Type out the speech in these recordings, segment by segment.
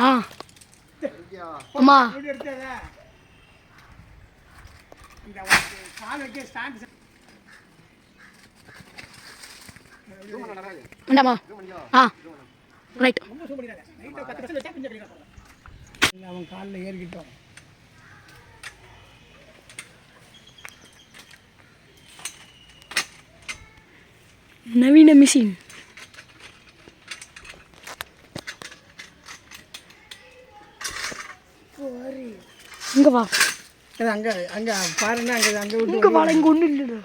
ஆ. அம்மா. வேண்டாமா ஆ. ரைட் அவன் காலில் ஏறிக்கிட்டோம் நவீன மிஷின் இங்க வா. அது அங்கே அங்கே பாருன்னா அங்கே அங்கே விட்டு இங்க வாடா இங்க ஒன்றும் இல்லைடா.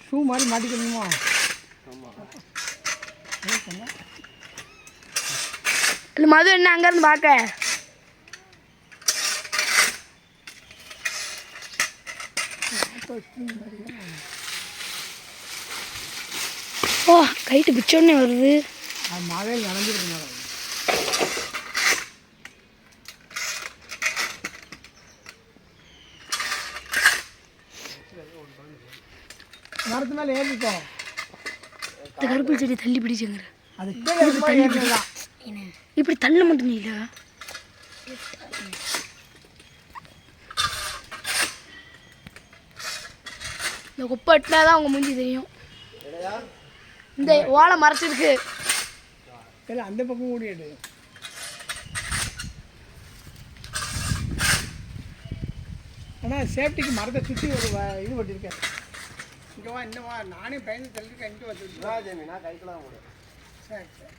ஷூ மாதிரி மாட்டிக்கணுமா? இல்லை மது என்ன அங்கேருந்து பார்க்க ஓ கைட்டு பிச்சோடனே வருது. மழையில் நனைஞ்சிருக்கனால மரத்து மேலே ஏறிக்கோ இந்த கருப்பு செடி தள்ளி பிடிச்சுங்கிற. அது ஏறிடலாம் இப்படி தள்ள மட்டும் இல்ல இந்த குப்பை எட்டினா தான் அவங்க மூஞ்சி தெரியும். இந்த ஓலை மறைச்சிருக்கு. இல்லை அந்த பக்கம் ஓடிடு ஆனால் சேஃப்டிக்கு மரத்தை சுற்றி ஒரு இது பண்ணியிருக்கேன் இங்கே வா இன்னும் வா நானே பயந்து தள்ளிருக்கேன் இங்கே வந்து நான் கைக்கெல்லாம் கூட சரி சரி.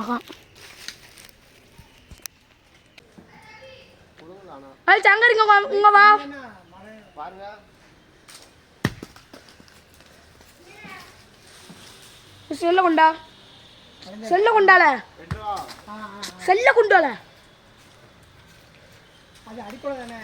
ஆஹா. கொடுங்களாண்ணா அது சங்கரிங்க வா உங்க வா. பாருங்க செல்ல கொண்டா. செல்ல கொண்டால. செல்ல கொண்டால. அது அடிக்கூட தானே?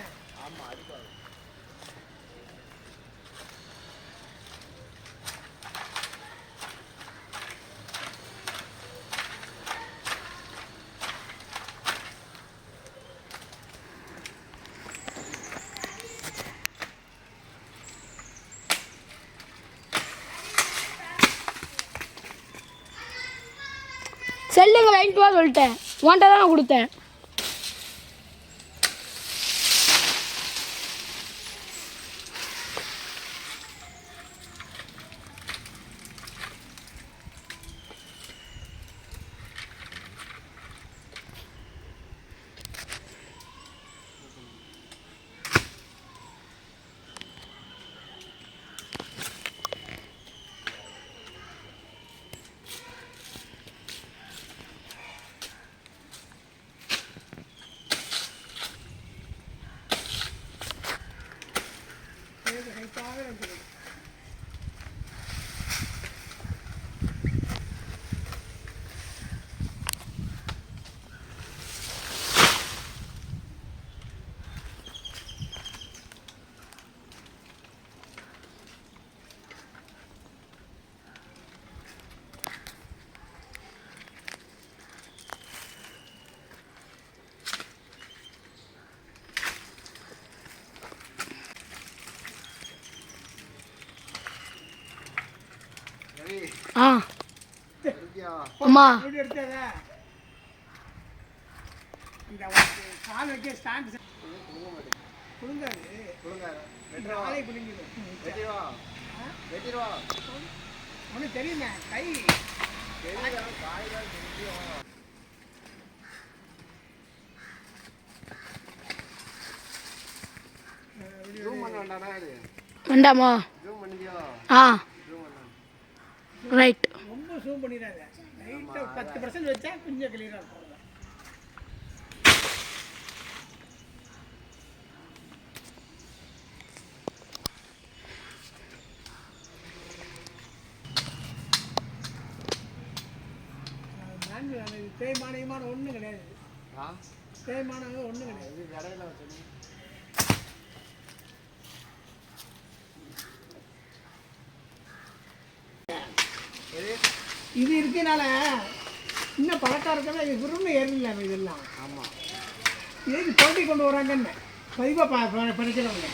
செல்லுங்க வாங்கிட்டு வா சொல்லிட்டேன். உன்கிட்ட தான் நான் கொடுத்தேன். வெட்டிடுவா உனக்கு தெரியுமே கை வேண்டாமா ஆ. ரைட் ரொம்ப சூம் பண்ணிடாத. லைட்டாக பத்து பர்சன்ட் வச்சா கொஞ்சம் கிளியராக இருக்கும். தேய்மானமான ஒன்றும் கிடையாது. ஆ? தேய்மானம் ஒன்றும் கிடையாது. கடையில் வச்சு இது இருக்கனால இன்னும் பழக்காரத்தில் இது விரும்பி ஏறல இதெல்லாம். ஆமாம் இதுக்கு போட்டி கொண்டு வராங்கன்னு? பதிவாக படிக்கிறவங்க.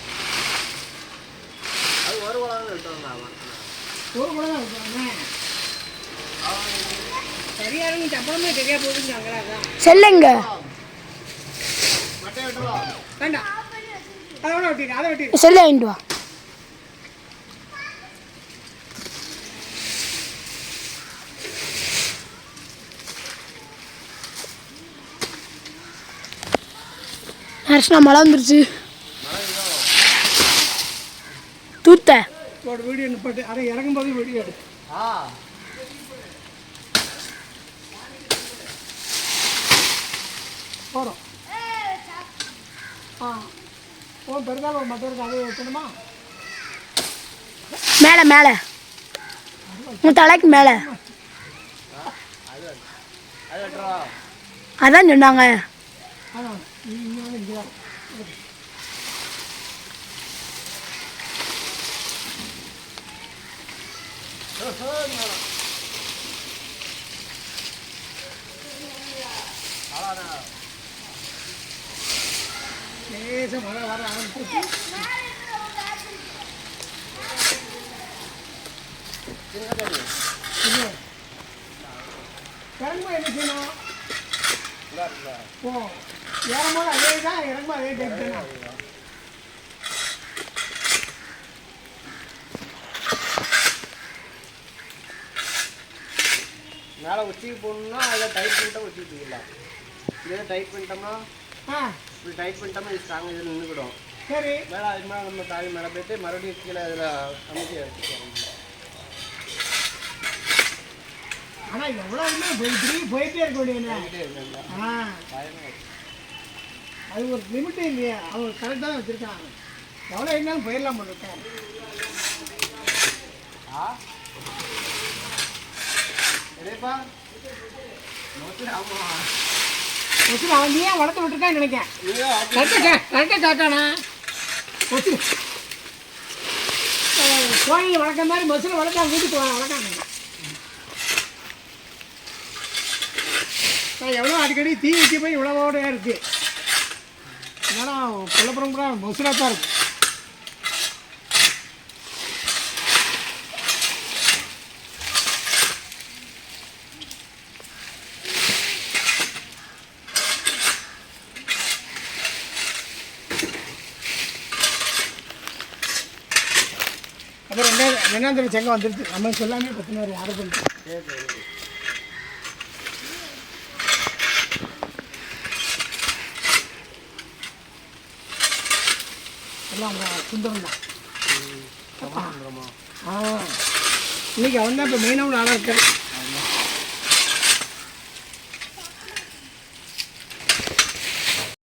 அது ஒரு அவன் ஒரு கூட தான் இருக்காங்க சரியான சம்பளமே சரியா போகுதுங்கிறாங்களா அதான். செல்லுங்க. வேண்டாம். அதை வேணா வெட்டிடு அதை வெட்டிடு. செல்ல வாங்கிட்டு வா. ஹர்ஷ்னா மழை வந்துருச்சு. தூத்த. ஒரு வீடியோ நிப்பாட்டு வீடியோ எடு. ஆ. போகிறோம் ஆ. ஓ அதை வைக்கணுமா மேலே மேலே. உன் தலைக்கு மேலே. அது அது விட்டுருவா அதான் சொன்னாங்க அதான் நீ இங்கே வந்து இங்கே வா. அவ்வளோதான் லேசாக மழை வர ஆரம்பிச்சிருச்சு சின்ன தண்ணி இல்லை இறங்கும்போது என்ன செய்யணும் இந்தா இருக்குல்ல ஓ ஏறும்போது அதே தான் இறங்கும்போது அதே டைப் தானே? மேலே உச்சிக்கு போகணும்னா அதை டைட் பண்ணிட்டா உச்சிக்கு தூக்கிடலாம் இதே டைட் பண்ணிட்டோம்னா ஆ. இப்படி டைட் பண்ணிட்டோம்னா இது ஸ்ட்ராங் இதில் நின்றுக்கிடும். சரி. மேலே அது மேலே நம்ம தாவி மேலே போயிட்டு மறுபடியும் கீழே இதில் அமைச்சி எடுத்துக்கிறோம் ஆனால் எவ்வளோ போய் இப்படி போயிட்டே இருக்க போயிட்டே இருந்தேன்ல. ஆ. அது ஒரு லிமிட்டே இல்லையா. அவங்க கரெக்டாக தான் வச்சுருக்காங்க. எவ்வளோ இருந்தாலும் போயிடலாம் வச்சு அவன் ஏன் வளர்த்து விட்டுருக்கான்னு நினைக்கிறேன் நீங்க கரெக்டாக கரெக்டாக காட்டானா வளர்க்க மாதிரி பஸ்ஸில் வளர்த்தா வீட்டுக்கு வளர்க்காங்க எவ்வளோ அடிக்கடி தீ வச்சு போய் இவ்வளவோட இருக்குது ஏன்னா கொல்லப்புறம் கூட மசுராக தான் இருக்கு. அப்புறம் ரெண்டாவது ரெண்டாம் தடவை செங்கம் வந்துருச்சு? நம்ம சொல்லாமே பத்தினார் யாரும் பண்ணி சரி சரி எல்லாம் அவங்க சுந்தரம் தான் சமாளிக்கிறோமா ஆ. இன்னைக்கு அவன் தான் இப்போ மெயினாக ஆளாக இருக்காரு